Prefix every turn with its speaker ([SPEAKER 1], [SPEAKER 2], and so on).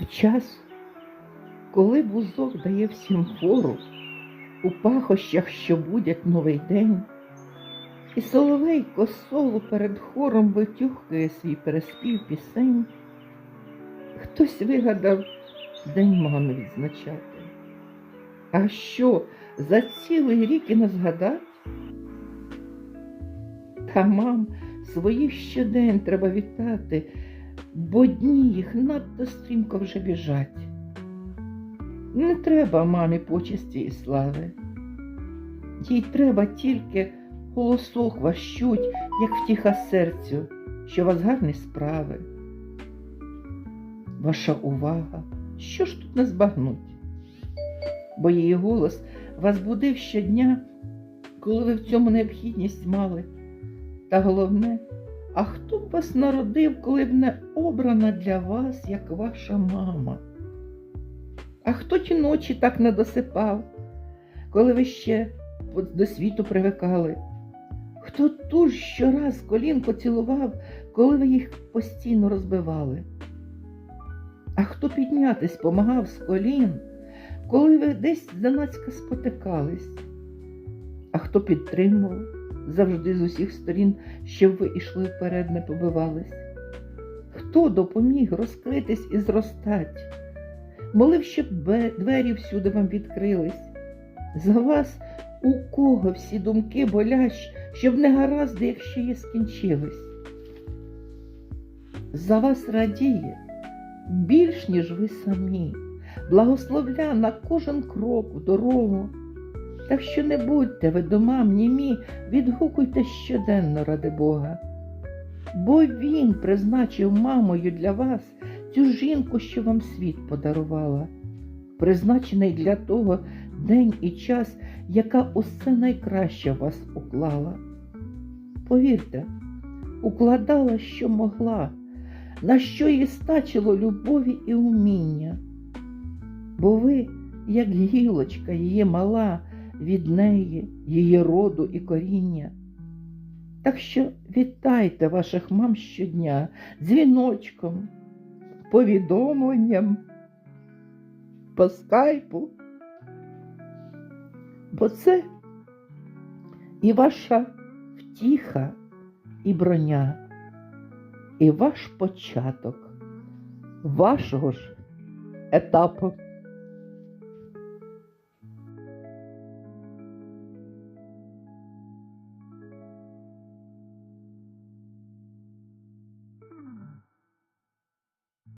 [SPEAKER 1] В час, коли бузок дає всім фору, у пахощах, що будять новий день, і соловейко соло перед хором витюхкає свій переспів пісень, хтось вигадав День мами відзначати. А що, за цілий рік і не згадать? Та мам, своїх щодень треба вітати, бо дні їх надто стрімко вже біжать. Не треба мамі почесті і слави. Їй треба тільки голосок ваш чуть, як втіха серцю, що вас гарні справи. Ваша увага, що ж тут не збагнуть? Бо її голос вас будив щодня, коли ви в цьому необхідність мали. Та головне, а хто б вас народив, коли б не обрана для вас, як ваша мама? А хто ті ночі так не досипав, коли ви ще до світу привикали? Хто ту ж щораз колінко цілував, коли ви їх постійно розбивали? А хто піднятись помагав з колін, коли ви десь занацька спотикались? А хто підтримував завжди з усіх сторін, щоб ви ішли вперед, не побивались? Хто допоміг розкритись і зростать? Молив, щоб двері всюди вам відкрились. За вас у кого всі думки болящ, щоб не гаразди, якщо є скінчились. За вас радіє більш, ніж ви самі, благословля на кожен крок в дорогу. Так що не будьте ви до мам німі, відгукуйте щоденно ради Бога. Бо Він призначив мамою для вас цю жінку, що вам світ подарувала, призначений для того день і час, яка усе найкраще вас уклала. Повірте, укладала, що могла, на що їй стачило любові і уміння. Бо ви, як гілочка, її мала від неї, її роду і коріння. Так що вітайте ваших мам щодня дзвіночком, повідомленням по скайпу. Бо це і ваша втіха, і броня, і ваш початок вашого ж етапу.